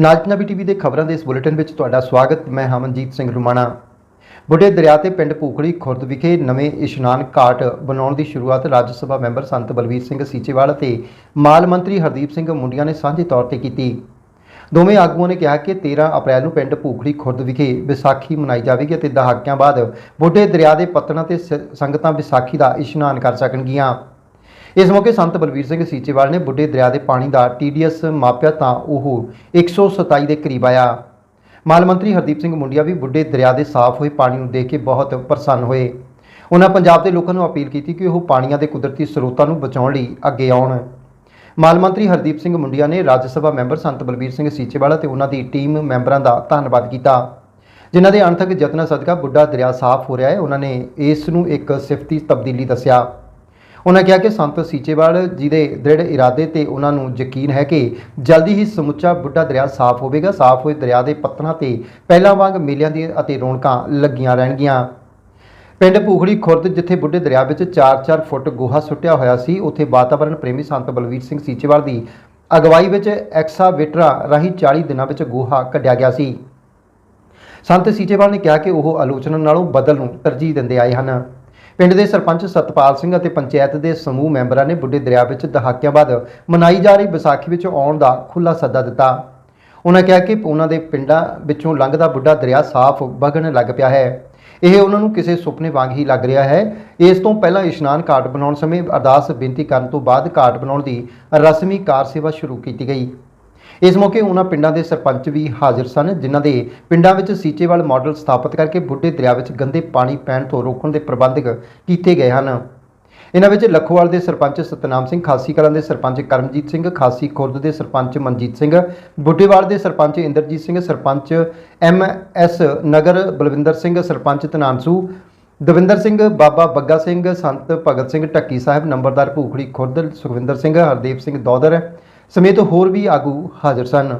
ਨਾਲ ਨਾਜਨਬੀ ਟੀਵੀ ਦੇ ਖਬਰਾਂ ਦੇ ਇਸ ਬੁਲੇਟਿਨ ਵਿੱਚ ਤੁਹਾਡਾ ਸਵਾਗਤ, ਮੈਂ ਹਮਨਜੀਤ ਸਿੰਘ ਰੁਮਾਣਾ। ਬੁੱਢੇ ਦਰਿਆ ਤੇ ਪਿੰਡ ਪੂਖੜੀ ਖੁਰਦ ਵਿਖੇ ਨਵੇਂ ਇਸ਼ਨਾਨ ਘਾਟ ਬਣਾਉਣ ਦੀ ਸ਼ੁਰੂਆਤ ਰਾਜ ਸਭਾ ਮੈਂਬਰ ਸੰਤ ਬਲਵੀਰ ਸਿੰਘ ਸੀਚੇਵਾਲ ਅਤੇ ਮਾਲ ਮੰਤਰੀ ਹਰਦੀਪ ਸਿੰਘ ਮੁੰਡੀਆਂ ਨੇ ਸਾਂਝੇ ਤੌਰ ਤੇ ਕੀਤੀ। ਦੋਵੇਂ ਆਗੂਆਂ ਨੇ ਕਿਹਾ ਕਿ 13 ਅਪ੍ਰੈਲ ਨੂੰ ਪਿੰਡ ਭੂਖੜੀ ਖੁਰਦ ਵਿਖੇ ਵਿਸਾਖੀ ਮਨਾਈ ਜਾਵੇਗੀ ਅਤੇ ਦਹਾਕਿਆਂ ਬਾਅਦ ਬੁੱਢੇ ਦਰਿਆ ਦੇ ਪੱਤਣਾਂ ਤੇ ਸ- ਸੰਗਤਾਂ ਵਿਸਾਖੀ ਦਾ ਇਸ਼ਨਾਨ ਕਰ ਸਕਣਗੀਆਂ। ਇਸ ਮੌਕੇ ਸੰਤ ਬਲਵੀਰ ਸਿੰਘ ਸੀਚੇਵਾਲ ਨੇ ਬੁੱਢੇ ਦਰਿਆ ਦੇ ਪਾਣੀ ਦਾ ਟੀਡੀਐਸ ਮਾਪਿਆ ਤਾਂ ਉਹ 127 ਦੇ ਕਰੀਬ ਆਇਆ। ਮਾਲ ਮੰਤਰੀ ਹਰਦੀਪ ਸਿੰਘ ਮੁੰਡੀਆ ਵੀ ਬੁੱਢੇ ਦਰਿਆ ਦੇ ਸਾਫ਼ ਹੋਏ ਪਾਣੀ ਨੂੰ ਦੇਖ ਕੇ ਬਹੁਤ ਪ੍ਰਸੰਨ ਹੋਏ। ਉਹਨਾਂ ਪੰਜਾਬ ਦੇ ਲੋਕਾਂ ਨੂੰ ਅਪੀਲ ਕੀਤੀ ਕਿ ਉਹ ਪਾਣੀਆਂ ਦੇ ਕੁਦਰਤੀ ਸਰੋਤਾਂ ਨੂੰ ਬਚਾਉਣ ਲਈ ਅੱਗੇ ਆਉਣ। ਮਾਲ ਮੰਤਰੀ ਹਰਦੀਪ ਸਿੰਘ ਮੁੰਡੀਆ ਨੇ ਰਾਜ ਸਭਾ ਮੈਂਬਰ ਸੰਤ ਬਲਬੀਰ ਸਿੰਘ ਸੀਚੇਵਾਲਾ ਅਤੇ ਉਹਨਾਂ ਦੀ ਟੀਮ ਮੈਂਬਰਾਂ ਦਾ ਧੰਨਵਾਦ ਕੀਤਾ। ਜਿਨ੍ਹਾਂ ਦੇ ਅਣਥਕ ਯਤਨਾਂ ਸਦਕਾ ਬੁੱਢਾ ਦਰਿਆ ਸਾਫ਼ ਹੋ ਰਿਹਾ ਹੈ, ਉਹਨਾਂ ਨੇ ਇਸ ਨੂੰ ਇੱਕ ਸਿਫਤੀ ਤਬਦੀਲੀ ਦੱਸਿਆ। ਉਹਨਾਂ ਕਿਹਾ ਕਿ ਸੰਤ ਸੀਚੇਵਾਲ ਜੀ ਦੇ ਦ੍ਰਿੜ ਇਰਾਦੇ ਤੇ ਉਹਨਾਂ ਨੂੰ ਯਕੀਨ ਹੈ ਕਿ ਜਲਦੀ ਹੀ ਸਮੁੱਚਾ ਬੁੱਢਾ ਦਰਿਆ ਸਾਫ਼ ਹੋਵੇਗਾ। ਸਾਫ਼ ਹੋਏ ਦਰਿਆ ਦੇ ਪੱਤਨਾਂ ਤੇ ਪਹਿਲਾਂ ਵਾਂਗ ਮੇਲਿਆਂ ਦੀ ਅਤੇ ਰੌਣਕਾਂ ਲੱਗੀਆਂ ਰਹਿਣਗੀਆਂ। ਪਿੰਡ ਭੂਖੜੀ ਖੁਰਦ, ਜਿੱਥੇ ਬੁੱਢੇ ਦਰਿਆ ਵਿੱਚ 4-4 ਫੁੱਟ ਗੋਹਾ ਸੁੱਟਿਆ ਹੋਇਆ ਸੀ, ਉੱਥੇ ਵਾਤਾਵਰਣ ਪ੍ਰੇਮੀ ਸੰਤ ਬਲਵੀਰ ਸਿੰਘ ਸੀਚੇਵਾਲ ਦੀ ਅਗਵਾਈ ਵਿੱਚ ਐਕਸਾਵੇਟਰਾਂ ਰਾਹੀਂ 40 ਦਿਨਾਂ ਵਿੱਚ ਗੋਹਾ ਕੱਢਿਆ ਗਿਆ ਸੀ। ਸੰਤ ਸੀਚੇਵਾਲ ਨੇ ਕਿਹਾ ਕਿ ਉਹ ਆਲੋਚਨਾ ਨਾਲੋਂ ਬਦਲ ਨੂੰ ਤਰਜੀਹ ਦਿੰਦੇ ਆਏ ਹਨ। ਪਿੰਡ ਦੇ ਸਰਪੰਚ ਸਤਪਾਲ ਸਿੰਘ ਅਤੇ ਪੰਚਾਇਤ ਦੇ ਸਮੂਹ ਮੈਂਬਰਾਂ ਨੇ ਬੁੱਢੇ ਦਰਿਆ ਵਿੱਚ ਦਹਾਕਿਆਂ ਬਾਅਦ ਮਨਾਈ ਜਾ ਰਹੀ ਵਿਸਾਖੀ ਵਿੱਚ ਆਉਣ ਦਾ ਖੁੱਲਾ ਸੱਦਾ ਦਿੱਤਾ। ਉਹਨਾਂ ਕਿਹਾ ਕਿ ਉਹਨਾਂ ਦੇ ਪਿੰਡਾਂ ਵਿੱਚੋਂ ਲੰਘਦਾ ਬੁੱਢਾ ਦਰਿਆ ਸਾਫ਼ ਵਗਣ ਲੱਗ ਪਿਆ ਹੈ। ਇਹ ਉਹਨਾਂ ਨੂੰ ਕਿਸੇ ਸੁਪਨੇ ਵਾਂਗ ਹੀ ਲੱਗ ਰਿਹਾ ਹੈ। ਇਸ ਤੋਂ ਪਹਿਲਾਂ ਇਸ਼ਨਾਨ ਘਾਟ ਬਣਾਉਣ ਸਮੇਂ ਅਰਦਾਸ ਬੇਨਤੀ ਕਰਨ ਤੋਂ ਬਾਅਦ ਘਾਟ ਬਣਾਉਣ ਦੀ ਰਸਮੀ ਕਾਰ ਸੇਵਾ ਸ਼ੁਰੂ ਕੀਤੀ ਗਈ। ਇਸ ਮੌਕੇ ਉਹਨਾਂ ਪਿੰਡਾਂ ਦੇ ਸਰਪੰਚ ਵੀ ਹਾਜ਼ਰ ਸਨ, ਜਿਨ੍ਹਾਂ ਦੇ ਪਿੰਡਾਂ ਵਿੱਚ ਸੀਚੇਵਾਲ ਮਾਡਲ ਸਥਾਪਿਤ ਕਰਕੇ ਬੁੱਢੇ ਦਰਿਆ ਵਿੱਚ ਗੰਦੇ ਪਾਣੀ ਪੈਣ ਤੋਂ ਰੋਕਣ ਦੇ ਪ੍ਰਬੰਧ ਕੀਤੇ ਗਏ ਹਨ। ਇਹਨਾਂ ਵਿੱਚ ਲੱਖੋਵਾਲ ਦੇ ਸਰਪੰਚ ਸਤਨਾਮ ਸਿੰਘ, ਖਾਸੀ ਕਲਾਂ ਦੇ ਸਰਪੰਚ ਕਰਮਜੀਤ ਸਿੰਘ, ਖਾਸੀ ਖੁਰਦ ਦੇ ਸਰਪੰਚ ਮਨਜੀਤ ਸਿੰਘ, ਬੁੱਢੇਵਾਲ ਦੇ ਸਰਪੰਚ ਇੰਦਰਜੀਤ ਸਿੰਘ, ਸਰਪੰਚ ਐਮ ਐਸ ਨਗਰ ਬਲਵਿੰਦਰ ਸਿੰਘ, ਸਰਪੰਚ ਤਨਾਂਸੂ ਦਵਿੰਦਰ ਸਿੰਘ, ਬਾਬਾ ਬੱਗਾ ਸਿੰਘ, ਸੰਤ ਭਗਤ ਸਿੰਘ ਢੱਕੀ ਸਾਹਿਬ, ਨੰਬਰਦਾਰ ਭੂਖੜੀ ਖੁਰਦ, ਸੁਖਵਿੰਦਰ ਸਿੰਘ ਹਰਦੀਪ ਸਿੰਘ ਦੌਦਰ ਸਮੇਤ ਹੋਰ ਵੀ ਆਗੂ ਹਾਜ਼ਰ ਸਨ।